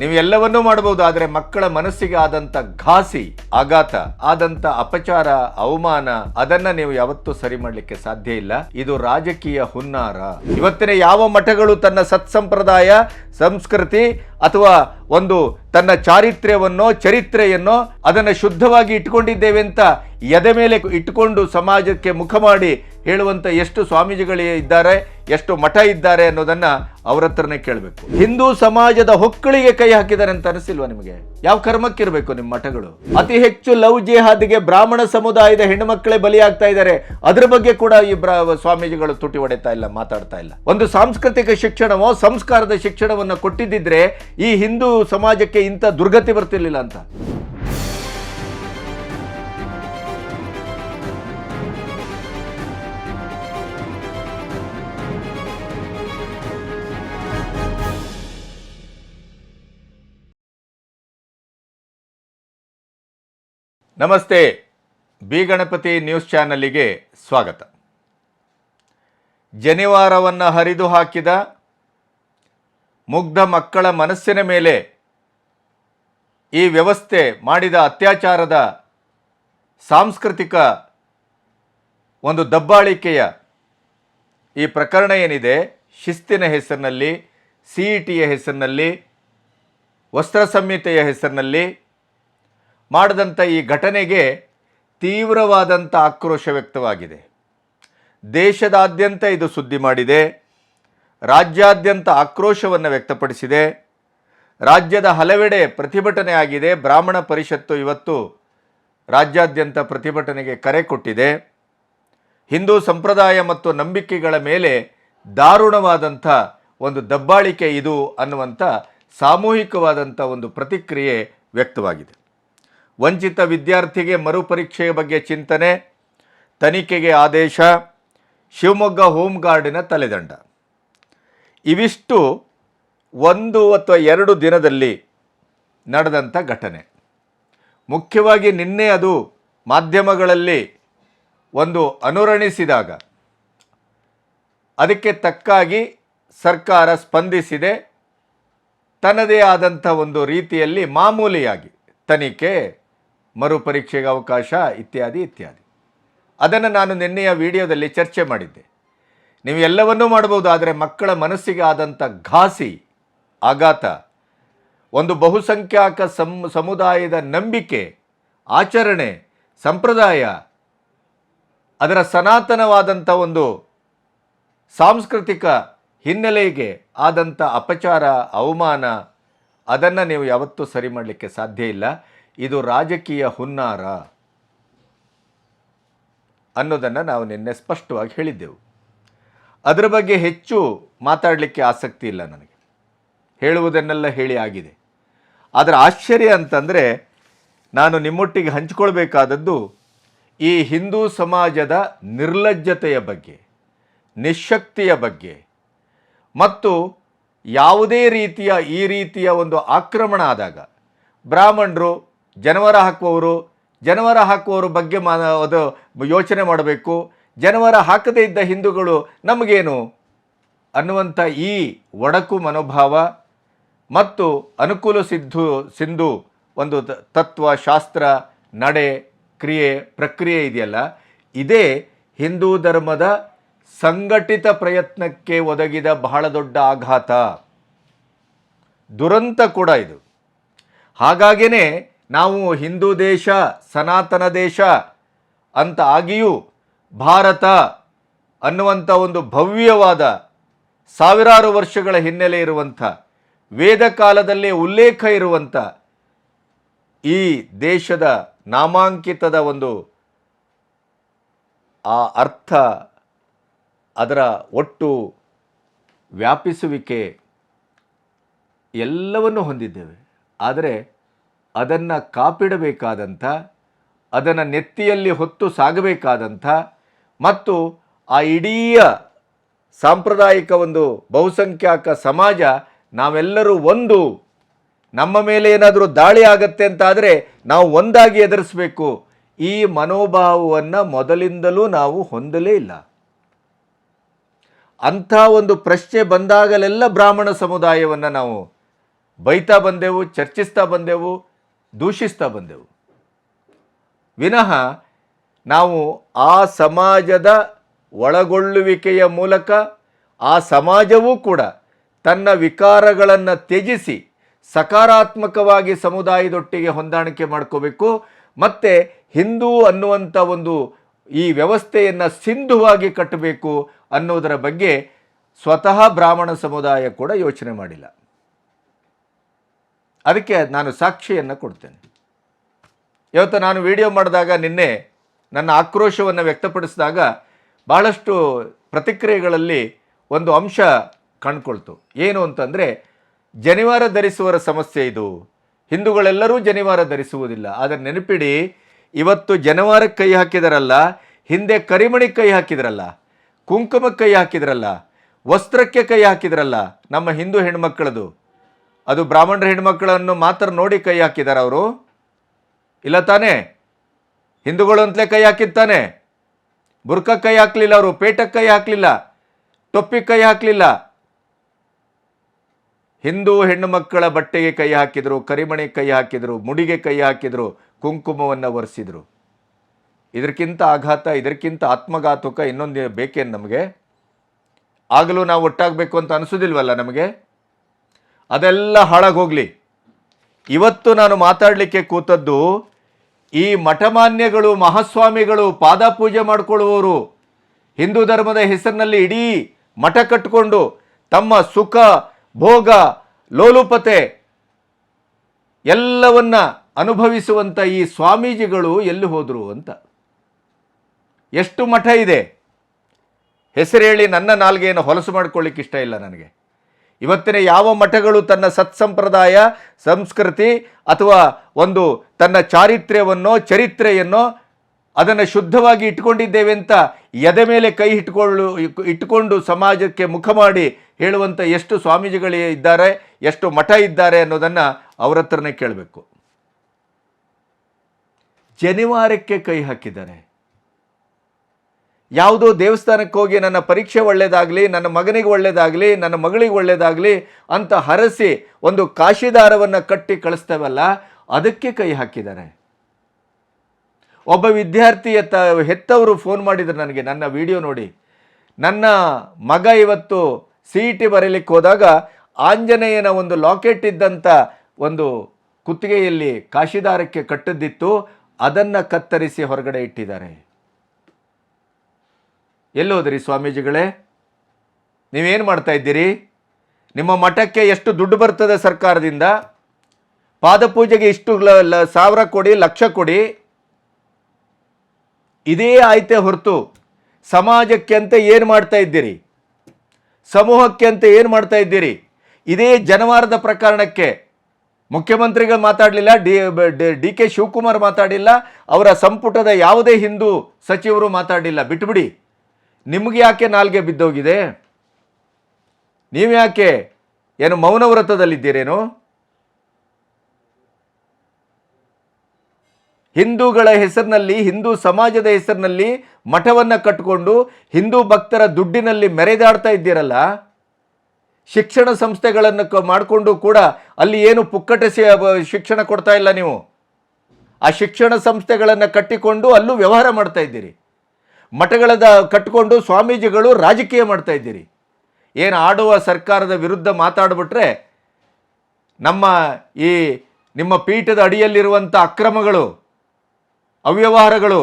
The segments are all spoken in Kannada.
ನೀವು ಎಲ್ಲವನ್ನೂ ಮಾಡಬಹುದು, ಆದರೆ ಮಕ್ಕಳ ಮನಸ್ಸಿಗೆ ಆದಂತ ಘಾಸಿ, ಆಘಾತ, ಆದಂತ ಅಪಚಾರ, ಅವಮಾನ, ಅದನ್ನ ನೀವು ಯಾವತ್ತೂ ಸರಿ ಮಾಡಲಿಕ್ಕೆ ಸಾಧ್ಯ ಇಲ್ಲ. ಇದು ರಾಜಕೀಯ ಹುನ್ನಾರ. ಇವತ್ತಿನ ಯಾವ ಮಠಗಳು ತನ್ನ ಸತ್ಸಂಪ್ರದಾಯ, ಸಂಸ್ಕೃತಿ ಅಥವಾ ಒಂದು ತನ್ನ ಚಾರಿತ್ರ್ಯವನ್ನೋ, ಚರಿತ್ರೆಯನ್ನೋ ಅದನ್ನು ಶುದ್ಧವಾಗಿ ಇಟ್ಕೊಂಡಿದ್ದೇವೆ ಅಂತ ಎದೆ ಮೇಲೆ ಇಟ್ಟುಕೊಂಡು ಸಮಾಜಕ್ಕೆ ಮುಖ ಮಾಡಿ ಹೇಳುವಂತ ಎಷ್ಟು ಸ್ವಾಮೀಜಿಗಳು ಇದ್ದಾರೆ, ಎಷ್ಟು ಮಠ ಇದ್ದಾರೆ ಅನ್ನೋದನ್ನ ಅವ್ರ ಹತ್ರನೇ ಕೇಳಬೇಕು. ಹಿಂದೂ ಸಮಾಜದ ಹೊಕ್ಕಳಿಗೆ ಕೈ ಹಾಕಿದ್ದಾರೆ ಅಂತ ಅನಿಸಿಲ್ವಾ ನಿಮಗೆ? ಯಾವ ಕರ್ಮಕ್ಕಿರಬೇಕು ನಿಮ್ಮ ಮಠಗಳು? ಅತಿ ಹೆಚ್ಚು ಲವ್ ಜಿಹಾದ್ಗೆ ಬ್ರಾಹ್ಮಣ ಸಮುದಾಯದ ಹೆಣ್ಣುಮಕ್ಕಳೇ ಬಲಿಯಾಗ್ತಾ ಇದ್ದಾರೆ. ಅದ್ರ ಬಗ್ಗೆ ಕೂಡ ಈ ಸ್ವಾಮೀಜಿಗಳು ತುಟಿ ಹೊಡೆತಾ ಇಲ್ಲ, ಮಾತಾಡ್ತಾ ಇಲ್ಲ. ಒಂದು ಸಾಂಸ್ಕೃತಿಕ ಶಿಕ್ಷಣವೋ, ಸಂಸ್ಕಾರದ ಶಿಕ್ಷಣವನ್ನು ಕೊಟ್ಟಿದ್ದಿದ್ರೆ ಈ ಹಿಂದೂ ಸಮಾಜಕ್ಕೆ ಇಂಥ ದುರ್ಗತಿ ಬರ್ತಿರ್ಲಿಲ್ಲ ಅಂತ. ನಮಸ್ತೆ. ಬಿ ಗಣಪತಿ ನ್ಯೂಸ್ ಚಾನಲಿಗೆ ಸ್ವಾಗತ. ಜನಿವಾರವನ್ನು ಹರಿದು ಹಾಕಿದ ಮುಗ್ಧ ಮಕ್ಕಳ ಮನಸ್ಸಿನ ಮೇಲೆ ಈ ವ್ಯವಸ್ಥೆ ಮಾಡಿದ ಅತ್ಯಾಚಾರದ ಸಾಂಸ್ಕೃತಿಕ ಒಂದು ದಬ್ಬಾಳಿಕೆಯ ಈ ಪ್ರಕರಣ ಏನಿದೆ? ಶಿಸ್ತಿನ ಹೆಸರಿನಲ್ಲಿ ಸಿ ಇ ಟಿಯ ಹೆಸರಿನಲ್ಲಿ, ವಸ್ತ್ರ ಸಂಹಿತೆಯ ಹೆಸರಿನಲ್ಲಿ ಮಾಡಿದಂಥ ಈ ಘಟನೆಗೆ ತೀವ್ರವಾದಂಥ ಆಕ್ರೋಶ ವ್ಯಕ್ತವಾಗಿದೆ. ದೇಶದಾದ್ಯಂತ ಇದು ಸುದ್ದಿ ಮಾಡಿದೆ. ರಾಜ್ಯಾದ್ಯಂತ ಆಕ್ರೋಶವನ್ನು ವ್ಯಕ್ತಪಡಿಸಿದೆ. ರಾಜ್ಯದ ಹಲವೆಡೆ ಪ್ರತಿಭಟನೆ ಆಗಿದೆ. ಬ್ರಾಹ್ಮಣ ಪರಿಷತ್ತು ಇವತ್ತು ರಾಜ್ಯಾದ್ಯಂತ ಪ್ರತಿಭಟನೆಗೆ ಕರೆ ಕೊಟ್ಟಿದೆ. ಹಿಂದೂ ಸಂಪ್ರದಾಯ ಮತ್ತು ನಂಬಿಕೆಗಳ ಮೇಲೆ ದಾರುಣವಾದಂಥ ಒಂದು ದಬ್ಬಾಳಿಕೆ ಇದು ಅನ್ನುವಂಥ ಸಾಮೂಹಿಕವಾದಂಥ ಒಂದು ಪ್ರತಿಕ್ರಿಯೆ ವ್ಯಕ್ತವಾಗಿದೆ. ವಂಚಿತ ವಿದ್ಯಾರ್ಥಿಗೆ ಮರುಪರೀಕ್ಷೆಯ ಬಗ್ಗೆ ಚಿಂತನೆ, ತನಿಖೆಗೆ ಆದೇಶ, ಶಿವಮೊಗ್ಗ ಹೋಮ್ ಗಾರ್ಡಿನ ತಲೆದಂಡ. ಇವಿಷ್ಟು ಒಂದು ಅಥವಾ ಎರಡು ದಿನದಲ್ಲಿ ನಡೆದಂಥ ಘಟನೆ. ಮುಖ್ಯವಾಗಿ ನಿನ್ನೆ ಅದು ಮಾಧ್ಯಮಗಳಲ್ಲಿ ಒಂದು ಅನುರಣಿಸಿದಾಗ, ಅದಕ್ಕೆ ತಕ್ಕಾಗಿ ಸರ್ಕಾರ ಸ್ಪಂದಿಸಿದೆ. ತನ್ನದೇ ಆದಂಥ ಒಂದು ರೀತಿಯಲ್ಲಿ ಮಾಮೂಲಿಯಾಗಿ ತನಿಖೆ ಮರುಪರೀಕ್ಷೆಗೆ ಅವಕಾಶ ಇತ್ಯಾದಿ ಇತ್ಯಾದಿ. ಅದನ್ನು ನಾನು ನಿನ್ನೆಯ ವಿಡಿಯೋದಲ್ಲಿ ಚರ್ಚೆ ಮಾಡಿದ್ದೆ. ನೀವು ಎಲ್ಲವನ್ನೂ ಮಾಡಬಹುದು, ಆದರೆ ಮಕ್ಕಳ ಮನಸ್ಸಿಗೆ ಆದಂಥ ಘಾಸಿ, ಆಘಾತ, ಒಂದು ಬಹುಸಂಖ್ಯಾಕ ಸಮ್, ಸಮುದಾಯದ ನಂಬಿಕೆ, ಆಚರಣೆ, ಸಂಪ್ರದಾಯ, ಅದರ ಸನಾತನವಾದಂಥ ಒಂದು ಸಾಂಸ್ಕೃತಿಕ ಹಿನ್ನೆಲೆಗೆ ಆದಂಥ ಅಪಚಾರ, ಅವಮಾನ, ಅದನ್ನು ನೀವು ಯಾವತ್ತೂ ಸರಿ ಮಾಡಲಿಕ್ಕೆ ಸಾಧ್ಯ ಇಲ್ಲ. ಇದು ರಾಜಕೀಯ ಹುನ್ನಾರ ಅನ್ನೋದನ್ನು ನಾವು ನಿನ್ನೆ ಸ್ಪಷ್ಟವಾಗಿ ಹೇಳಿದ್ದೆವು. ಅದರ ಬಗ್ಗೆ ಹೆಚ್ಚು ಮಾತಾಡಲಿಕ್ಕೆ ಆಸಕ್ತಿ ಇಲ್ಲ ನನಗೆ. ಹೇಳುವುದನ್ನೆಲ್ಲ ಹೇಳಿ ಆಗಿದೆ. ಅದರ ಆಶ್ಚರ್ಯ ಅಂತಂದರೆ ನಾನು ನಿಮ್ಮೊಟ್ಟಿಗೆ ಹಂಚಿಕೊಳ್ಬೇಕಾದದ್ದು ಈ ಹಿಂದೂ ಸಮಾಜದ ನಿರ್ಲಜ್ಜತೆಯ ಬಗ್ಗೆ, ನಿಶಕ್ತಿಯ ಬಗ್ಗೆ ಮತ್ತು ಯಾವುದೇ ರೀತಿಯ ಈ ರೀತಿಯ ಒಂದು ಆಕ್ರಮಣ ಆದಾಗ ಬ್ರಾಹ್ಮಣರು ಜನವರ ಹಾಕುವವರು, ಜನವರ ಹಾಕುವವರ ಬಗ್ಗೆ ಮಾ ಅದು ಯೋಚನೆ ಮಾಡಬೇಕು. ಜನವರ ಹಾಕದೇ ಇದ್ದ ಹಿಂದೂಗಳು ನಮಗೇನು? ಅನ್ನುವಂಥ ಈ ಒಡಕು ಮನೋಭಾವ ಮತ್ತು ಅನುಕೂಲ ಸಿದ್ಧು ಸಿಂಧು ಒಂದು ತತ್ವ, ಶಾಸ್ತ್ರ, ನಡೆ, ಕ್ರಿಯೆ, ಪ್ರಕ್ರಿಯೆ ಇದೆಯಲ್ಲ. ಇದೇ ಹಿಂದೂ ಧರ್ಮದ ಸಂಘಟಿತ ಪ್ರಯತ್ನಕ್ಕೆ ಒದಗಿದ ಬಹಳ ದೊಡ್ಡ ಆಘಾತ. ದುರಂತ ಕೂಡ ಇದು. ಹಾಗಾಗೇ ನಾವು ಹಿಂದೂ ದೇಶ, ಸನಾತನ ದೇಶ ಅಂತ ಆಗಿಯೂ ಭಾರತ ಅನ್ನುವಂಥ ಒಂದು ಭವ್ಯವಾದ ಸಾವಿರಾರು ವರ್ಷಗಳ ಹಿನ್ನೆಲೆ ಇರುವಂಥ, ವೇದ ಕಾಲದಲ್ಲೇ ಉಲ್ಲೇಖ ಇರುವಂಥ ಈ ದೇಶದ ನಾಮಾಂಕಿತದ ಒಂದು ಆ ಅರ್ಥ ಅದರ ಒಟ್ಟು ವ್ಯಾಪಿಸುವಿಕೆ ಎಲ್ಲವನ್ನು ಹೊಂದಿದ್ದೇವೆ. ಆದರೆ ಅದನ್ನು ಕಾಪಿಡಬೇಕಾದಂಥ, ಅದನ್ನು ನೆತ್ತಿಯಲ್ಲಿ ಹೊತ್ತು ಸಾಗಬೇಕಾದಂಥ ಮತ್ತು ಆ ಇಡೀ ಸಾಂಪ್ರದಾಯಿಕ ಒಂದು ಬಹುಸಂಖ್ಯಾಕ ಸಮಾಜ ನಾವೆಲ್ಲರೂ ಒಂದು, ನಮ್ಮ ಮೇಲೆ ಏನಾದರೂ ದಾಳಿ ಆಗತ್ತೆ ಅಂತ ಆದರೆ ನಾವು ಒಂದಾಗಿ ಎದುರಿಸಬೇಕು. ಈ ಮನೋಭಾವವನ್ನು ಮೊದಲಿಂದಲೂ ನಾವು ಹೊಂದಲೇ ಇಲ್ಲ. ಅಂಥ ಒಂದು ಪ್ರಶ್ನೆ ಬಂದಾಗಲೆಲ್ಲ ಬ್ರಾಹ್ಮಣ ಸಮುದಾಯವನ್ನು ನಾವು ಬೈತಾ ಬಂದೆವು, ಚರ್ಚಿಸ್ತಾ ಬಂದೆವು ದೂಷಿಸ್ತಾ ಬಂದೆವು. ವಿನಃ ನಾವು ಆ ಸಮಾಜದ ಒಳಗೊಳ್ಳುವಿಕೆಯ ಮೂಲಕ ಆ ಸಮಾಜವೂ ಕೂಡ ತನ್ನ ವಿಕಾರಗಳನ್ನು ತ್ಯಜಿಸಿ ಸಕಾರಾತ್ಮಕವಾಗಿ ಸಮುದಾಯದೊಟ್ಟಿಗೆ ಹೊಂದಾಣಿಕೆ ಮಾಡ್ಕೋಬೇಕು. ಮತ್ತು ಹಿಂದೂ ಅನ್ನುವಂಥ ಒಂದು ಈ ವ್ಯವಸ್ಥೆಯನ್ನು ಸಿಂಧುವಾಗಿ ಕಟ್ಟಬೇಕು ಅನ್ನೋದರ ಬಗ್ಗೆ ಸ್ವತಃ ಬ್ರಾಹ್ಮಣ ಸಮುದಾಯ ಕೂಡ ಯೋಚನೆ ಮಾಡಿಲ್ಲ. ಅದಕ್ಕೆ ನಾನು ಸಾಕ್ಷಿಯನ್ನು ಕೊಡ್ತೇನೆ. ಇವತ್ತು ನಾನು ವಿಡಿಯೋ ಮಾಡಿದಾಗ ನಿನ್ನೆ ನನ್ನ ಆಕ್ರೋಶವನ್ನು ವ್ಯಕ್ತಪಡಿಸಿದಾಗ ಭಾಳಷ್ಟು ಪ್ರತಿಕ್ರಿಯೆಗಳಲ್ಲಿ ಒಂದು ಅಂಶ ಕಂಡುಕೊಳ್ತು. ಏನು ಅಂತಂದರೆ, ಜನಿವಾರ ಧರಿಸುವರ ಸಮಸ್ಯೆ ಇದು. ಹಿಂದೂಗಳೆಲ್ಲರೂ ಜನಿವಾರ ಧರಿಸುವುದಿಲ್ಲ. ಆದರೆ ನೆನಪಿಡಿ, ಇವತ್ತು ಜನವಾರಕ್ಕೆ ಕೈ ಹಾಕಿದರಲ್ಲ, ಹಿಂದೆ ಕರಿಮಣಿ ಕೈ ಹಾಕಿದ್ರಲ್ಲ ಕುಂಕುಮಕ್ಕೆ ಕೈ ಹಾಕಿದ್ರಲ್ಲ, ವಸ್ತ್ರಕ್ಕೆ ಕೈ ಹಾಕಿದ್ರಲ್ಲ ನಮ್ಮ ಹಿಂದೂ ಹೆಣ್ಮಕ್ಕಳದು ಅದು ಬ್ರಾಹ್ಮಣರ ಹೆಣ್ಮಕ್ಕಳನ್ನು ಮಾತ್ರ ನೋಡಿ ಕೈ ಹಾಕಿದ್ದಾರೆ ಅವರು. ಇಲ್ಲ ತಾನೇ? ಹಿಂದೂಗಳು ಅಂತಲೇ ಕೈ ಹಾಕಿದ್ತಾನೆ ಬುರ್ಕ ಕೈ ಹಾಕಲಿಲ್ಲ ಅವರು, ಪೇಟಕ್ಕೆ ಕೈ ಹಾಕಲಿಲ್ಲ, ಟೊಪ್ಪಿ ಕೈ ಹಾಕಲಿಲ್ಲ. ಹಿಂದೂ ಹೆಣ್ಣು ಮಕ್ಕಳ ಬಟ್ಟೆಗೆ ಕೈ ಹಾಕಿದರು, ಕರಿಮಣಿ ಕೈ ಹಾಕಿದರು, ಮುಡಿಗೆ ಕೈ ಹಾಕಿದರು, ಕುಂಕುಮವನ್ನು ಒರೆಸಿದರು. ಇದಕ್ಕಿಂತ ಆಘಾತ, ಇದಕ್ಕಿಂತ ಆತ್ಮಘಾತುಕ ಇನ್ನೊಂದು ಬೇಕೇನು ನಮಗೆ? ಆಗಲೂ ನಾವು ಒಟ್ಟಾಗಬೇಕು ಅಂತ ಅನಿಸೋದಿಲ್ವಲ್ಲ ನಮಗೆ? ಅದೆಲ್ಲ ಹಾಳಾಗೋಗ್ಲಿ. ಇವತ್ತು ನಾನು ಮಾತಾಡಲಿಕ್ಕೆ ಕೂತದ್ದು ಈ ಮಠಮಾನ್ಯಗಳು, ಮಹಾಸ್ವಾಮಿಗಳು ಪಾದ ಪೂಜೆ ಮಾಡಿಕೊಳ್ಳುವವರು, ಹಿಂದೂ ಧರ್ಮದ ಹೆಸರಿನಲ್ಲಿ ಇಡೀ ಮಠ ಕಟ್ಟಿಕೊಂಡು ತಮ್ಮ ಸುಖ, ಭೋಗ, ಲೋಲುಪತೆ ಎಲ್ಲವನ್ನ ಅನುಭವಿಸುವಂಥ ಈ ಸ್ವಾಮೀಜಿಗಳು ಎಲ್ಲಿ ಹೋದರು ಅಂತ. ಎಷ್ಟು ಮಠ ಇದೆ? ಹೆಸರು ಹೇಳಿ ನನ್ನ ನಾಲ್ಗೆಯನ್ನು ಹೊಲಸು ಮಾಡ್ಕೊಳ್ಳಿಕ್ಕೆ ಇಷ್ಟ ಇಲ್ಲ ನನಗೆ. ಇವತ್ತಿನ ಯಾವ ಮಠಗಳು ತನ್ನ ಸತ್ಸಂಪ್ರದಾಯ, ಸಂಸ್ಕೃತಿ ಅಥವಾ ಒಂದು ತನ್ನ ಚಾರಿತ್ರ್ಯವನ್ನೋ, ಚರಿತ್ರೆಯನ್ನೋ ಅದನ್ನು ಶುದ್ಧವಾಗಿ ಇಟ್ಕೊಂಡಿದ್ದೇವೆ ಅಂತ ಎದೆ ಮೇಲೆ ಕೈ ಇಟ್ಕೊಳ್ಳು ಇಟ್ಟುಕೊಂಡು ಸಮಾಜಕ್ಕೆ ಮುಖ ಮಾಡಿ ಹೇಳುವಂಥ ಎಷ್ಟು ಸ್ವಾಮೀಜಿಗಳು ಇದ್ದಾರೆ, ಎಷ್ಟು ಮಠ ಇದ್ದಾರೆ ಅನ್ನೋದನ್ನು ಅವರತ್ರನೇ ಕೇಳಬೇಕು. ಜನಿವಾರಕ್ಕೆ ಕೈ ಹಾಕಿದ್ದಾರೆ. ಯಾವುದೋ ದೇವಸ್ಥಾನಕ್ಕೆ ಹೋಗಿ ನನ್ನ ಪರೀಕ್ಷೆ ಒಳ್ಳೆಯದಾಗಲಿ ನನ್ನ ಮಗನಿಗೆ ಒಳ್ಳೆಯದಾಗಲಿ ನನ್ನ ಮಗಳಿಗೆ ಒಳ್ಳೆಯದಾಗಲಿ ಅಂತ ಹರಸಿ ಒಂದು ಕಾಶಿದಾರವನ್ನು ಕಟ್ಟಿ ಕಳಿಸ್ತೇವಲ್ಲ, ಅದಕ್ಕೆ ಕೈ ಹಾಕಿದ್ದಾರೆ. ಒಬ್ಬ ವಿದ್ಯಾರ್ಥಿಯ ತ, ಹೆತ್ತವರು ಫೋನ್ ಮಾಡಿದರು ನನಗೆ, ನನ್ನ ವಿಡಿಯೋ ನೋಡಿ. ನನ್ನ ಮಗ ಇವತ್ತು ಸಿ ಇ ಟಿ ಬರೀಲಿಕ್ಕೆ ಹೋದಾಗ ಆಂಜನೇಯನ ಒಂದು ಲಾಕೆಟ್ ಇದ್ದಂಥ ಒಂದು ಕುತ್ತಿಗೆಯಲ್ಲಿ ಕಾಶಿದಾರಕ್ಕೆ ಕಟ್ಟದ್ದಿತ್ತು, ಅದನ್ನು ಕತ್ತರಿಸಿ ಹೊರಗಡೆ ಇಟ್ಟಿದ್ದಾರೆ. ಎಲ್ಲೋದ್ರಿ ಸ್ವಾಮೀಜಿಗಳೇ? ನೀವೇನು ಮಾಡ್ತಾ ಇದ್ದೀರಿ? ನಿಮ್ಮ ಮಠಕ್ಕೆ ಎಷ್ಟು ದುಡ್ಡು ಬರ್ತದೆ ಸರ್ಕಾರದಿಂದ? ಪಾದಪೂಜೆಗೆ ಇಷ್ಟು ಸಾವಿರ ಕೊಡಿ, ಲಕ್ಷ ಕೊಡಿ. ಇದೇ ಆಯ್ತೆ ಹೊರತು ಸಮಾಜಕ್ಕೆ ಅಂತ ಏನು ಮಾಡ್ತಾ ಇದ್ದೀರಿ? ಸಮೂಹಕ್ಕೆ ಅಂತ ಏನು ಮಾಡ್ತಾ ಇದ್ದೀರಿ? ಇದೇ ಜನವಾರದ ಪ್ರಕರಣಕ್ಕೆ ಮುಖ್ಯಮಂತ್ರಿಗಳು ಮಾತಾಡಲಿಲ್ಲ, ಡಿ ಡಿ ಕೆ ಶಿವಕುಮಾರ್ ಮಾತಾಡಿಲ್ಲ ಅವರ ಸಂಪುಟದ ಯಾವುದೇ ಹಿಂದೂ ಸಚಿವರು ಮಾತಾಡಿಲ್ಲ ಬಿಟ್ಬಿಡಿ. ನಿಮಗೆ ಯಾಕೆ ನಾಲ್ಗೆ ಬಿದ್ದೋಗಿದೆ? ನೀವು ಯಾಕೆ ಏನು ಮೌನ ವ್ರತದಲ್ಲಿದ್ದೀರೇನು? ಹಿಂದೂಗಳ ಹೆಸರಿನಲ್ಲಿ, ಹಿಂದೂ ಸಮಾಜದ ಹೆಸರಿನಲ್ಲಿ ಮಠವನ್ನು ಕಟ್ಟಿಕೊಂಡು ಹಿಂದೂ ಭಕ್ತರ ದುಡ್ಡಿನಲ್ಲಿ ಮೆರೆದಾಡ್ತಾ ಇದ್ದೀರಲ್ಲ? ಶಿಕ್ಷಣ ಸಂಸ್ಥೆಗಳನ್ನು ಮಾಡಿಕೊಂಡು ಕೂಡ ಅಲ್ಲಿ ಏನು ಪುಕ್ಕಟೆ ಶಿಕ್ಷಣ ಕೊಡ್ತಾ ಇಲ್ಲ ನೀವು. ಆ ಶಿಕ್ಷಣ ಸಂಸ್ಥೆಗಳನ್ನು ಕಟ್ಟಿಕೊಂಡು ಅಲ್ಲೂ ವ್ಯವಹಾರ ಮಾಡ್ತಾ ಇದ್ದೀರಿ. ಮಠಗಳದ ಕಟ್ಟಿಕೊಂಡು ಸ್ವಾಮೀಜಿಗಳು ರಾಜಕೀಯ ಮಾಡ್ತಾ ಇದ್ದೀರಿ. ಏನು ಆಡುವ ಸರ್ಕಾರದ ವಿರುದ್ಧ ಮಾತಾಡಿಬಿಟ್ರೆ ನಮ್ಮ ಈ ನಿಮ್ಮ ಪೀಠದ ಅಡಿಯಲ್ಲಿರುವಂಥ ಅಕ್ರಮಗಳು, ಅವ್ಯವಹಾರಗಳು,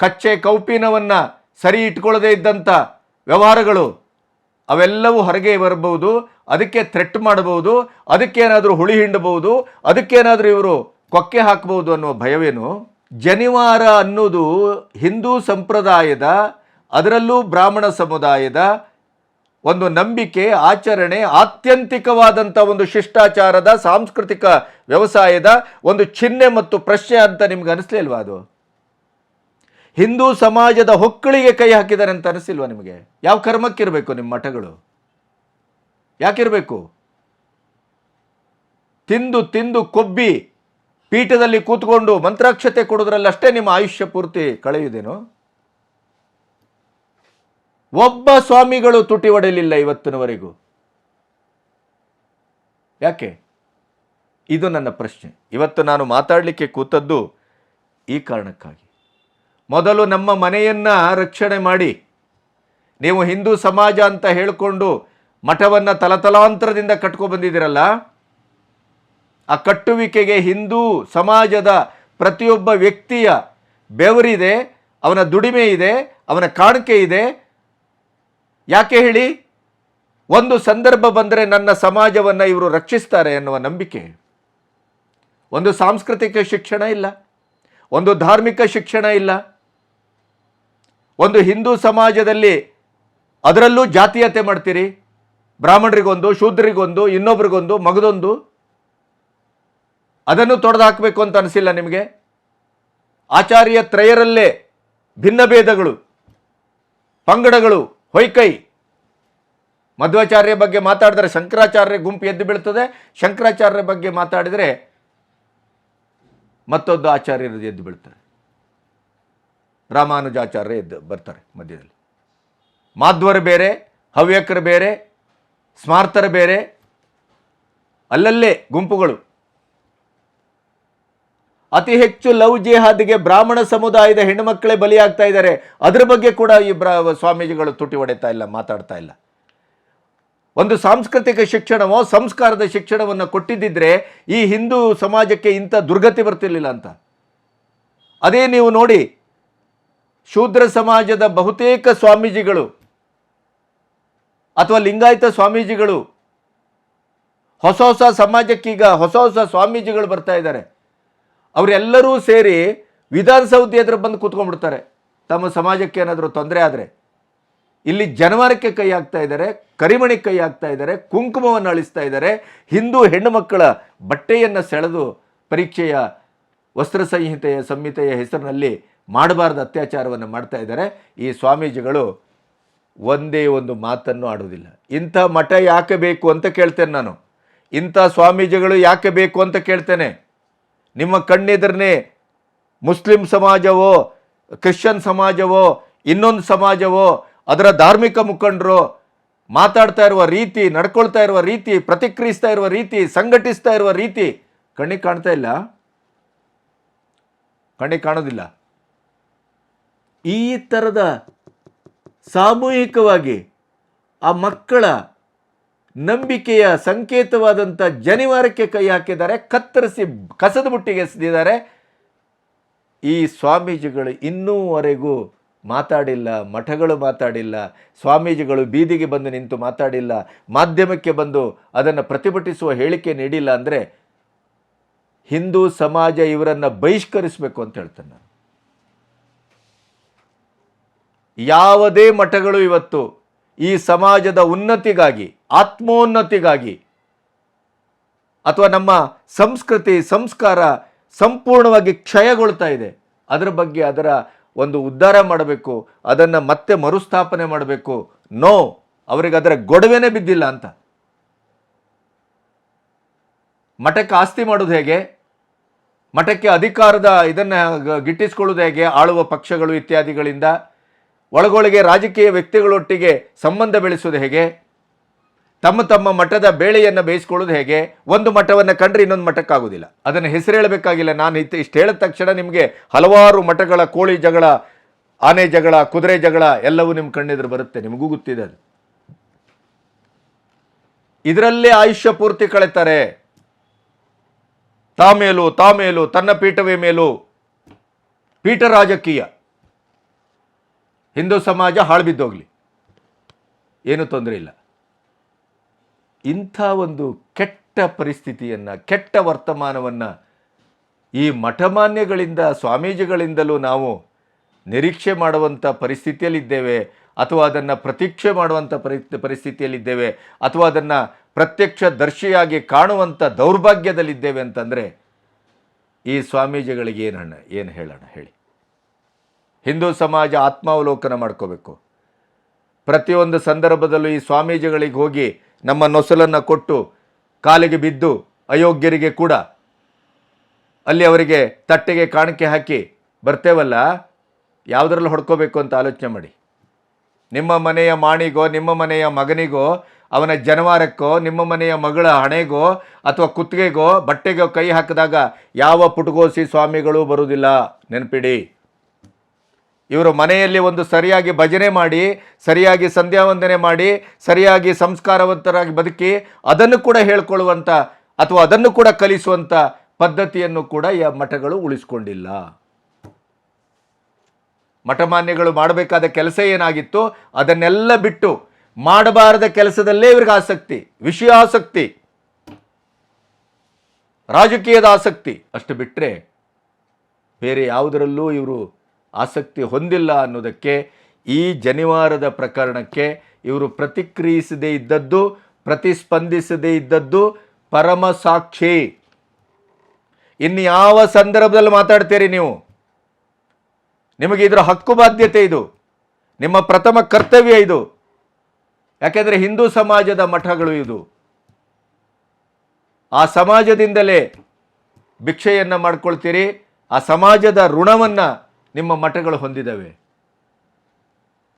ಕಚ್ಚೆ ಕೌಪಿನವನ್ನು ಸರಿ ಇಟ್ಕೊಳ್ಳದೇ ಇದ್ದಂಥ ವ್ಯವಹಾರಗಳು, ಅವೆಲ್ಲವೂ ಹೊರಗೆ ಬರಬಹುದು, ಅದಕ್ಕೆ ಥ್ರೆಟ್ ಮಾಡಬಹುದು, ಅದಕ್ಕೇನಾದರೂ ಹುಳಿ ಹಿಂಡಬಹುದು, ಅದಕ್ಕೇನಾದರೂ ಇವರು ಕೊಕ್ಕೆ ಹಾಕಬಹುದು ಅನ್ನೋ ಭಯವೇನು? ಜನಿವಾರ ಅನ್ನೋದು ಹಿಂದೂ ಸಂಪ್ರದಾಯದ, ಅದರಲ್ಲೂ ಬ್ರಾಹ್ಮಣ ಸಮುದಾಯದ ಒಂದು ನಂಬಿಕೆ, ಆಚರಣೆ, ಆತ್ಯಂತಿಕವಾದಂಥ ಒಂದು ಶಿಷ್ಟಾಚಾರದ, ಸಾಂಸ್ಕೃತಿಕ ವ್ಯವಸಾಯದ ಒಂದು ಚಿಹ್ನೆ ಮತ್ತು ಪ್ರಶ್ನೆ ಅಂತ ನಿಮ್ಗೆ ಅನಿಸ್ಲಿಲ್ವಾ ಅದು? ಹಿಂದೂ ಸಮಾಜದ ಹೊಕ್ಕಳಿಗೆ ಕೈ ಹಾಕಿದ್ದಾರೆ ಅಂತ ಅನಿಸಿಲ್ವಾ ನಿಮಗೆ? ಯಾವ ಕರ್ಮಕ್ಕಿರಬೇಕು ನಿಮ್ಮ ಮಠಗಳು? ಯಾಕಿರಬೇಕು? ತಿಂದು ತಿಂದು ಕೊಬ್ಬಿ ಪೀಠದಲ್ಲಿ ಕೂತ್ಕೊಂಡು ಮಂತ್ರಾಕ್ಷತೆ ಕೊಡೋದ್ರಲ್ಲಷ್ಟೇ ನಿಮ್ಮ ಆಯುಷ್ಯ ಪೂರ್ತಿ ಕಳೆಯುವುದೇನು ಒಬ್ಬ ಸ್ವಾಮಿಗಳು ತುಟಿ ಒಡೆಯಲಿಲ್ಲ ಇವತ್ತಿನವರೆಗೂ. ಯಾಕೆ? ಇದು ನನ್ನ ಪ್ರಶ್ನೆ. ಇವತ್ತು ನಾನು ಮಾತಾಡಲಿಕ್ಕೆ ಕೂತದ್ದು ಈ ಕಾರಣಕ್ಕಾಗಿ. ಮೊದಲು ನಮ್ಮ ಮನೆಯನ್ನು ರಕ್ಷಣೆ ಮಾಡಿ. ನೀವು ಹಿಂದೂ ಸಮಾಜ ಅಂತ ಹೇಳಿಕೊಂಡು ಮಠವನ್ನು ತಲತಲಾಂತರದಿಂದ ಕಟ್ಕೊ ಬಂದಿದ್ದೀರಲ್ಲ? ಆ ಕಟ್ಟುವಿಕೆಗೆ ಹಿಂದೂ ಸಮಾಜದ ಪ್ರತಿಯೊಬ್ಬ ವ್ಯಕ್ತಿಯ ಬೆವರಿದೆ, ಅವನ ದುಡಿಮೆ ಇದೆ, ಅವನ ಕಾಣಿಕೆ ಇದೆ. ಯಾಕೆ ಹೇಳಿ? ಒಂದು ಸಂದರ್ಭ ಬಂದರೆ ನನ್ನ ಸಮಾಜವನ್ನು ಇವರು ರಕ್ಷಿಸ್ತಾರೆ ಎನ್ನುವ ನಂಬಿಕೆ. ಒಂದು ಸಾಂಸ್ಕೃತಿಕ ಶಿಕ್ಷಣ ಇಲ್ಲ, ಒಂದು ಧಾರ್ಮಿಕ ಶಿಕ್ಷಣ ಇಲ್ಲ. ಒಂದು ಹಿಂದೂ ಸಮಾಜದಲ್ಲಿ ಅದರಲ್ಲೂ ಜಾತೀಯತೆ ಮಾಡ್ತೀರಿ. ಬ್ರಾಹ್ಮಣರಿಗೊಂದು, ಶೂದ್ರಿಗೊಂದು, ಇನ್ನೊಬ್ರಿಗೊಂದು, ಮಗದೊಂದು. ಅದನ್ನು ತೊಡೆದು ಹಾಕಬೇಕು ಅಂತ ಅನಿಸಿಲ್ಲ ನಿಮಗೆ? ಆಚಾರ್ಯ ತ್ರಯರಲ್ಲೇ ಭಿನ್ನ ಭೇದಗಳು ಪಂಗಡಗಳು, ಹೊಯ್ಕೈ. ಮಧ್ವಾಚಾರ್ಯ ಬಗ್ಗೆ ಮಾತಾಡಿದರೆ ಶಂಕರಾಚಾರ್ಯ ಗುಂಪು ಎದ್ದು ಬೀಳ್ತದೆ. ಶಂಕರಾಚಾರ್ಯ ಬಗ್ಗೆ ಮಾತಾಡಿದರೆ ಮತ್ತೊಂದು ಆಚಾರ್ಯರು ಎದ್ದು ಬೀಳ್ತಾರೆ. ರಾಮಾನುಜಾಚಾರ್ಯ ಎದ್ದು ಬರ್ತಾರೆ ಮಧ್ಯದಲ್ಲಿ. ಮಾಧ್ವರು ಬೇರೆ, ಹವ್ಯಕರು ಬೇರೆ ಸ್ಮಾರ್ತರು ಬೇರೆ, ಅಲ್ಲಲ್ಲೇ ಗುಂಪುಗಳು. ಅತಿ ಹೆಚ್ಚು ಲವ್ ಜಿಹಾದ್ಗೆ ಬ್ರಾಹ್ಮಣ ಸಮುದಾಯದ ಹೆಣ್ಣುಮಕ್ಕಳೇ ಬಲಿಯಾಗ್ತಾ ಇದ್ದಾರೆ. ಅದ್ರ ಬಗ್ಗೆ ಕೂಡ ಈ ಬ್ರಾ, ಸ್ವಾಮೀಜಿಗಳು ತುಟಿ ಹೊಡೆತಾ ಇಲ್ಲ, ಮಾತಾಡ್ತಾ ಇಲ್ಲ. ಒಂದು ಸಾಂಸ್ಕೃತಿಕ ಶಿಕ್ಷಣವೋ, ಸಂಸ್ಕಾರದ ಶಿಕ್ಷಣವನ್ನು ಕೊಟ್ಟಿದ್ದಿದ್ರೆ ಈ ಹಿಂದೂ ಸಮಾಜಕ್ಕೆ ಇಂಥ ದುರ್ಗತಿ ಬರ್ತಿರ್ಲಿಲ್ಲ ಅಂತ. ಅದೇ ನೀವು ನೋಡಿ, ಶೂದ್ರ ಸಮಾಜದ ಬಹುತೇಕ ಸ್ವಾಮೀಜಿಗಳು ಅಥವಾ ಲಿಂಗಾಯತ ಸ್ವಾಮೀಜಿಗಳು, ಹೊಸ ಹೊಸ ಸಮಾಜಕ್ಕೀಗ ಹೊಸ ಹೊಸ ಸ್ವಾಮೀಜಿಗಳು ಬರ್ತಾ ಇದ್ದಾರೆ. ಅವರೆಲ್ಲರೂ ಸೇರಿ ವಿಧಾನಸೌಧ ಎದುರು ಬಂದು ಕೂತ್ಕೊಂಡ್ಬಿಡ್ತಾರೆ. ತಮ್ಮ ಸಮಾಜಕ್ಕೆ ಏನಾದರೂ ತೊಂದರೆ ಆದರೆ. ಇಲ್ಲಿ ಜನವಾರಕ್ಕೆ ಕೈ ಹಾಕ್ತಾ ಇದ್ದಾರೆ, ಕರಿಮಣಿ ಕೈ ಹಾಕ್ತಾ ಇದ್ದಾರೆ, ಕುಂಕುಮವನ್ನು ಅಳಿಸ್ತಾ ಇದ್ದಾರೆ. ಹಿಂದೂ ಹೆಣ್ಣು ಮಕ್ಕಳ ಬಟ್ಟೆಯನ್ನು ಸೆಳೆದು ಪರೀಕ್ಷೆಯ ವಸ್ತ್ರ ಸಂಹಿತೆಯ ಸಂಹಿತೆಯ ಹೆಸರಿನಲ್ಲಿ ಮಾಡಬಾರ್ದ ಅತ್ಯಾಚಾರವನ್ನು ಮಾಡ್ತಾ ಇದ್ದಾರೆ. ಈ ಸ್ವಾಮೀಜಿಗಳು ಒಂದೇ ಒಂದು ಮಾತನ್ನು ಆಡೋದಿಲ್ಲ ಇಂಥ ಮಠ ಯಾಕೆ ಬೇಕು ಅಂತ ಕೇಳ್ತೇನೆ ನಾನು. ಇಂಥ ಸ್ವಾಮೀಜಿಗಳು ಯಾಕೆ ಬೇಕು ಅಂತ ಕೇಳ್ತೇನೆ. ನಿಮ್ಮ ಕಣ್ಣೆದುರನೇ ಮುಸ್ಲಿಂ ಸಮಾಜವೋ, ಕ್ರಿಶ್ಚಿಯನ್ ಸಮಾಜವೋ, ಇನ್ನೊಂದು ಸಮಾಜವೋ, ಅದರ ಧಾರ್ಮಿಕ ಮುಖಂಡರು ಮಾತಾಡ್ತಾ ಇರುವ ರೀತಿ, ನಡ್ಕೊಳ್ತಾ ಇರುವ ರೀತಿ, ಪ್ರತಿಕ್ರಿಯಿಸ್ತಾ ಇರುವ ರೀತಿ, ಸಂಘಟಿಸ್ತಾ ಇರುವ ರೀತಿ ಕಣ್ಣಿಗೆ ಕಾಣ್ತಾ ಇಲ್ಲ? ಕಣ್ಣಿಗೆ ಕಾಣೋದಿಲ್ಲ. ಈ ಥರದ ಸಾಮೂಹಿಕವಾಗಿ ಆ ಮಕ್ಕಳ ನಂಬಿಕೆಯ ಸಂಕೇತವಾದಂಥ ಜನಿವಾರಕ್ಕೆ ಕೈ ಹಾಕಿದ್ದಾರೆ, ಕತ್ತರಿಸಿ ಕಸದ ಬುಟ್ಟಿಗೆ ಎಸೆದಿದ್ದಾರೆ. ಈ ಸ್ವಾಮೀಜಿಗಳು ಇನ್ನೂವರೆಗೂ ಮಾತಾಡಿಲ್ಲ, ಮಠಗಳು ಮಾತಾಡಿಲ್ಲ, ಸ್ವಾಮೀಜಿಗಳು ಬೀದಿಗೆ ಬಂದು ನಿಂತು ಮಾತಾಡಿಲ್ಲ, ಮಾಧ್ಯಮಕ್ಕೆ ಬಂದು ಅದನ್ನು ಪ್ರತಿಭಟಿಸುವ ಹೇಳಿಕೆ ನೀಡಿಲ್ಲ ಅಂದರೆ ಹಿಂದೂ ಸಮಾಜ ಇವರನ್ನು ಬಹಿಷ್ಕರಿಸಬೇಕು ಅಂತ ಹೇಳ್ತೇನೆ ಯಾವುದೇ ಮಠಗಳು ಇವತ್ತು ಈ ಸಮಾಜದ ಉನ್ನತಿಗಾಗಿ, ಆತ್ಮೋನ್ನತಿಗಾಗಿ ಅಥವಾ ನಮ್ಮ ಸಂಸ್ಕೃತಿ, ಸಂಸ್ಕಾರ ಸಂಪೂರ್ಣವಾಗಿ ಕ್ಷಯಗೊಳ್ತಾ ಇದೆ. ಅದರ ಬಗ್ಗೆ ಅದರ ಒಂದು ಉದ್ಧಾರ ಮಾಡಬೇಕು, ಅದನ್ನು ಮತ್ತೆ ಮರುಸ್ಥಾಪನೆ ಮಾಡಬೇಕು. ನೋ, ಅವರಿಗೆ ಅದರ ಗೊಡವೆನೇ ಬಿದ್ದಿಲ್ಲ ಅಂತ. ಮಠಕ್ಕೆ ಆಸ್ತಿ ಮಾಡೋದು ಹೇಗೆ? ಮಠಕ್ಕೆ ಅಧಿಕಾರದ ಇದನ್ನು ಗಿಟ್ಟಿಸ್ಕೊಳ್ಳೋದು ಹೇಗೆ? ಆಳುವ ಪಕ್ಷಗಳು ಇತ್ಯಾದಿಗಳಿಂದ ಒಳಗೊಳಗೆ ರಾಜಕೀಯ ವ್ಯಕ್ತಿಗಳೊಟ್ಟಿಗೆ ಸಂಬಂಧ ಬೆಳೆಸೋದು ಹೇಗೆ? ತಮ್ಮ ತಮ್ಮ ಮಠದ ಬೇಳೆಯನ್ನು ಬೇಯಿಸ್ಕೊಳ್ಳೋದು ಹೇಗೆ? ಒಂದು ಮಠವನ್ನು ಕಂಡ್ರೆ ಇನ್ನೊಂದು ಮಠಕ್ಕಾಗೋದಿಲ್ಲ ಅದನ್ನು ಹೆಸರು ಹೇಳಬೇಕಾಗಿಲ್ಲ. ನಾನು ಇತ್ತು ಇಷ್ಟು ಹೇಳಿದ ತಕ್ಷಣ ನಿಮಗೆ ಹಲವಾರು ಮಠಗಳ ಕೋಳಿ ಜಗಳ, ಆನೆ ಜಗಳ, ಕುದುರೆ ಜಗಳ ಎಲ್ಲವೂ ನಿಮ್ಮ ಕಣ್ಣೆದುರು ಬರುತ್ತೆ. ನಿಮಗೂ ಗೊತ್ತಿದೆ ಅದು. ಇದರಲ್ಲೇ ಆಯುಷ್ಯ ಪೂರ್ತಿ ಕಳೆತಾರೆ. ತಾಮೇಲು ತಾಮೇಲು ತನ್ನ ಪೀಠವೇ ಮೇಲು. ಪೀಠ ರಾಜಕೀಯ. ಹಿಂದೂ ಸಮಾಜ ಹಾಳು ಏನೂ ಏನು ತೊಂದರೆ ಇಲ್ಲ. ಇಂಥ ಒಂದು ಕೆಟ್ಟ ಪರಿಸ್ಥಿತಿಯನ್ನು, ಕೆಟ್ಟ ವರ್ತಮಾನವನ್ನು ಈ ಮಠಮಾನ್ಯಗಳಿಂದ, ಸ್ವಾಮೀಜಿಗಳಿಂದಲೂ ನಾವು ನಿರೀಕ್ಷೆ ಮಾಡುವಂಥ ಪರಿಸ್ಥಿತಿಯಲ್ಲಿದ್ದೇವೆ, ಅಥವಾ ಅದನ್ನು ಪ್ರತೀಕ್ಷೆ ಮಾಡುವಂಥ ಪರಿ, ಪರಿಸ್ಥಿತಿಯಲ್ಲಿದ್ದೇವೆ, ಅಥವಾ ಅದನ್ನು ಪ್ರತ್ಯಕ್ಷ ದರ್ಶಿಯಾಗಿ ಕಾಣುವಂಥ ದೌರ್ಭಾಗ್ಯದಲ್ಲಿದ್ದೇವೆ ಅಂತಂದರೆ ಈ ಸ್ವಾಮೀಜಿಗಳಿಗೆ ಏನು ಹಣ ಏನು ಹೇಳೋಣ ಹೇಳಿ. ಹಿಂದೂ ಸಮಾಜ ಆತ್ಮಾವಲೋಕನ ಮಾಡ್ಕೋಬೇಕು. ಪ್ರತಿಯೊಂದು ಸಂದರ್ಭದಲ್ಲೂ ಈ ಸ್ವಾಮೀಜಿಗಳಿಗೆ ಹೋಗಿ ನಮ್ಮ ನೊಸಲನ್ನು ಕೊಟ್ಟು ಕಾಲಿಗೆ ಬಿದ್ದು ಅಯೋಗ್ಯರಿಗೆ ಕೂಡ ಅಲ್ಲಿ ಅವರಿಗೆ ತಟ್ಟೆಗೆ ಕಾಣಿಕೆ ಹಾಕಿ ಬರ್ತೇವಲ್ಲ, ಯಾವುದರಲ್ಲಿ ಹೊಡ್ಕೋಬೇಕು ಅಂತ ಆಲೋಚನೆ ಮಾಡಿ. ನಿಮ್ಮ ಮನೆಯ ಮಾಣಿಗೋ, ನಿಮ್ಮ ಮನೆಯ ಮಗನಿಗೋ, ಅವನ ಜನವಾರಕ್ಕೋ, ನಿಮ್ಮ ಮನೆಯ ಮಗಳ ಹಣೆಗೋ ಅಥವಾ ಕುತ್ತಿಗೆಗೋ, ಬಟ್ಟೆಗೋ ಕೈ ಹಾಕಿದಾಗ ಯಾವ ಪುಟಗೋಸಿ ಸ್ವಾಮಿಗಳು ಬರುವುದಿಲ್ಲ. ನೆನಪಿಡಿ. ಇವರು ಮನೆಯಲ್ಲಿ ಒಂದು ಸರಿಯಾಗಿ ಭಜನೆ ಮಾಡಿ, ಸರಿಯಾಗಿ ಸಂಧ್ಯಾವಂದನೆ ಮಾಡಿ, ಸರಿಯಾಗಿ ಸಂಸ್ಕಾರವಂತರಾಗಿ ಬದುಕಿ ಅದನ್ನು ಕೂಡ ಹೇಳ್ಕೊಳ್ಳುವಂಥ ಅಥವಾ ಅದನ್ನು ಕೂಡ ಕಲಿಸುವಂಥ ಪದ್ಧತಿಯನ್ನು ಕೂಡ ಈ ಮಠಗಳು ಉಳಿಸ್ಕೊಂಡಿಲ್ಲ. ಮಠಮಾನ್ಯಗಳು ಮಾಡಬೇಕಾದ ಕೆಲಸ ಏನಾಗಿತ್ತು? ಅದನ್ನೆಲ್ಲ ಬಿಟ್ಟು ಮಾಡಬಾರದ ಕೆಲಸದಲ್ಲೇ ಇವ್ರಿಗೆ ಆಸಕ್ತಿ, ವಿಷಯ ಆಸಕ್ತಿ, ರಾಜಕೀಯದ ಆಸಕ್ತಿ ಅಷ್ಟು ಬಿಟ್ಟರೆ ಬೇರೆ ಯಾವುದರಲ್ಲೂ ಇವರು ಆಸಕ್ತಿ ಹೊಂದಿಲ್ಲ ಅನ್ನೋದಕ್ಕೆ ಈ ಜನಿವಾರದ ಪ್ರಕರಣಕ್ಕೆ ಇವರು ಪ್ರತಿಕ್ರಿಯಿಸದೇ ಇದ್ದದ್ದು, ಪ್ರತಿಸ್ಪಂದಿಸದೇ ಇದ್ದದ್ದು ಪರಮ ಸಾಕ್ಷಿ. ಇನ್ಯಾವ ಯಾವ ಸಂದರ್ಭದಲ್ಲಿ ಮಾತಾಡ್ತೀರಿ ನೀವು? ನಿಮಗೆ ಇದರ ಹಕ್ಕು ಬಾಧ್ಯತೆ ಇದು. ನಿಮ್ಮ ಪ್ರಥಮ ಕರ್ತವ್ಯ ಇದು. ಯಾಕೆಂದರೆ ಹಿಂದೂ ಸಮಾಜದ ಮಠಗಳು ಇದು. ಆ ಸಮಾಜದಿಂದಲೇ ಭಿಕ್ಷೆಯನ್ನು ಮಾಡ್ಕೊಳ್ತೀರಿ, ಆ ಸಮಾಜದ ಋಣವನ್ನು ನಿಮ್ಮ ಮಠಗಳು ಹೊಂದಿದ್ದಾವೆ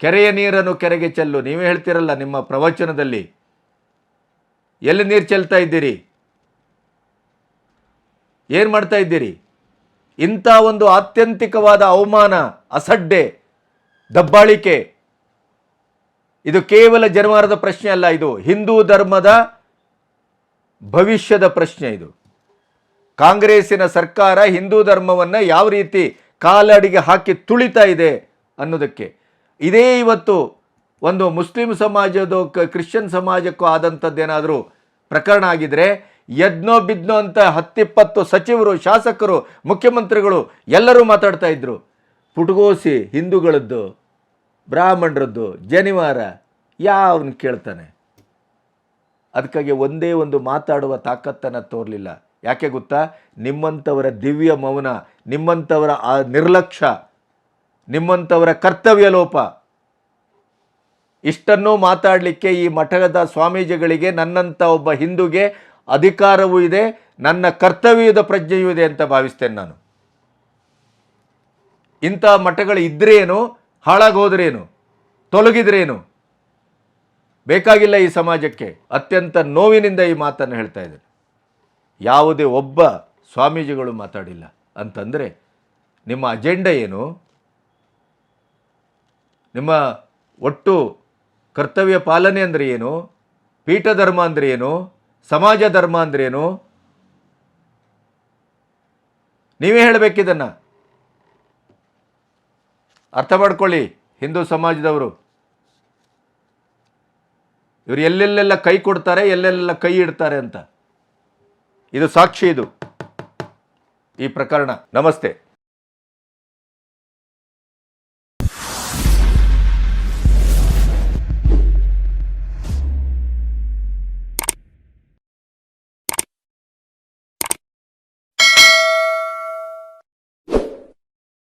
ಕೆರೆಯ ನೀರನ್ನು ಕೆರೆಗೆ ಚೆಲ್ಲು. ನೀವೇ ಹೇಳ್ತೀರಲ್ಲ, ನಿಮ್ಮ ಪ್ರವಚನದಲ್ಲಿ. ಎಲ್ಲಿ ನೀರು ಚೆಲ್ತಾ ಇದ್ದೀರಿ? ಏನು ಮಾಡ್ತಾ ಇದ್ದೀರಿ? ಇಂಥ ಒಂದು ಆತ್ಯಂತಿಕವಾದ ಅವಮಾನ, ಅಸಡ್ಡೆ, ದಬ್ಬಾಳಿಕೆ. ಇದು ಕೇವಲ ಜನವಾರದ ಪ್ರಶ್ನೆ ಅಲ್ಲ, ಇದು ಹಿಂದೂ ಧರ್ಮದ ಭವಿಷ್ಯದ ಪ್ರಶ್ನೆ ಇದು. ಕಾಂಗ್ರೆಸ್ಸಿನ ಸರ್ಕಾರ ಹಿಂದೂ ಧರ್ಮವನ್ನು ಯಾವ ರೀತಿ ಕಾಲಡಿಗೆ ಹಾಕಿ ತುಳಿತಾ ಇದೆ ಅನ್ನೋದಕ್ಕೆ. ಇದೇ ಇವತ್ತು ಒಂದು ಮುಸ್ಲಿಂ ಸಮಾಜದ ಕ್ರಿಶ್ಚಿಯನ್ ಸಮಾಜಕ್ಕೂ ಆದಂಥದ್ದೇನಾದರೂ ಪ್ರಕರಣ ಆಗಿದ್ರೆ ಯದ್ನೋ ಬಿದ್ನೋ ಅಂತ ಹತ್ತಿಪ್ಪತ್ತು ಸಚಿವರು, ಶಾಸಕರು, ಮುಖ್ಯಮಂತ್ರಿಗಳು ಎಲ್ಲರೂ ಮಾತಾಡ್ತಾ ಇದ್ರು. ಪುಟಗೋಸಿ ಹಿಂದೂಗಳದ್ದು, ಬ್ರಾಹ್ಮಣರದ್ದು, ಜನಿವಾರ ಯಾವನ್ನು ಕೇಳ್ತಾನೆ? ಅದಕ್ಕಾಗಿ ಒಂದೇ ಒಂದು ಮಾತಾಡುವ ತಾಕತ್ತನ್ನು ತೋರಲಿಲ್ಲ. ಯಾಕೆ ಗೊತ್ತಾ? ನಿಮ್ಮಂಥವರ ದಿವ್ಯ ಮೌನ, ನಿಮ್ಮಂಥವರ ಆ ನಿರ್ಲಕ್ಷ್ಯ, ನಿಮ್ಮಂಥವರ ಕರ್ತವ್ಯ ಲೋಪ. ಇಷ್ಟನ್ನೂ ಮಾತಾಡಲಿಕ್ಕೆ ಈ ಮಠದ ಸ್ವಾಮೀಜಿಗಳಿಗೆ ನನ್ನಂಥ ಒಬ್ಬ ಹಿಂದೂಗೆ ಅಧಿಕಾರವೂ ಇದೆ, ನನ್ನ ಕರ್ತವ್ಯದ ಪ್ರಜ್ಞೆಯೂ ಇದೆ ಅಂತ ಭಾವಿಸ್ತೇನೆ ನಾನು. ಇಂಥ ಮಠಗಳು ಇದ್ರೇನು, ಹಾಳಾಗೋದ್ರೇನು, ತೊಲಗಿದ್ರೇನು? ಬೇಕಾಗಿಲ್ಲ ಈ ಸಮಾಜಕ್ಕೆ. ಅತ್ಯಂತ ನೋವಿನಿಂದ ಈ ಮಾತನ್ನು ಹೇಳ್ತಾ ಇದ್ದೇನೆ. ಯಾವುದೇ ಒಬ್ಬ ಸ್ವಾಮೀಜಿಗಳು ಮಾತಾಡಿಲ್ಲ. ಅಂತಂದರೆ ನಿಮ್ಮ ಅಜೆಂಡಾ ಏನು? ನಿಮ್ಮ ಒಟ್ಟು ಕರ್ತವ್ಯ ಪಾಲನೆ ಅಂದರೆ ಏನು? ಪೀಠ ಧರ್ಮ ಅಂದರೆ ಏನು? ಸಮಾಜ ಧರ್ಮ ಅಂದ್ರೆ ಏನು? ನೀವೇ ಹೇಳಬೇಕಿದನ್ನು ಅರ್ಥ ಮಾಡ್ಕೊಳ್ಳಿ, ಹಿಂದೂ ಸಮಾಜದವರು. ಇವರು ಎಲ್ಲೆಲ್ಲೆಲ್ಲ ಕೈ ಕೊಡ್ತಾರೆ, ಎಲ್ಲೆಲ್ಲೆಲ್ಲ ಕೈ ಇಡ್ತಾರೆ ಅಂತ. ಇದು ಸಾಕ್ಷಿ ಇದು. ಈ ಪ್ರಕರಣ. ನಮಸ್ತೆ.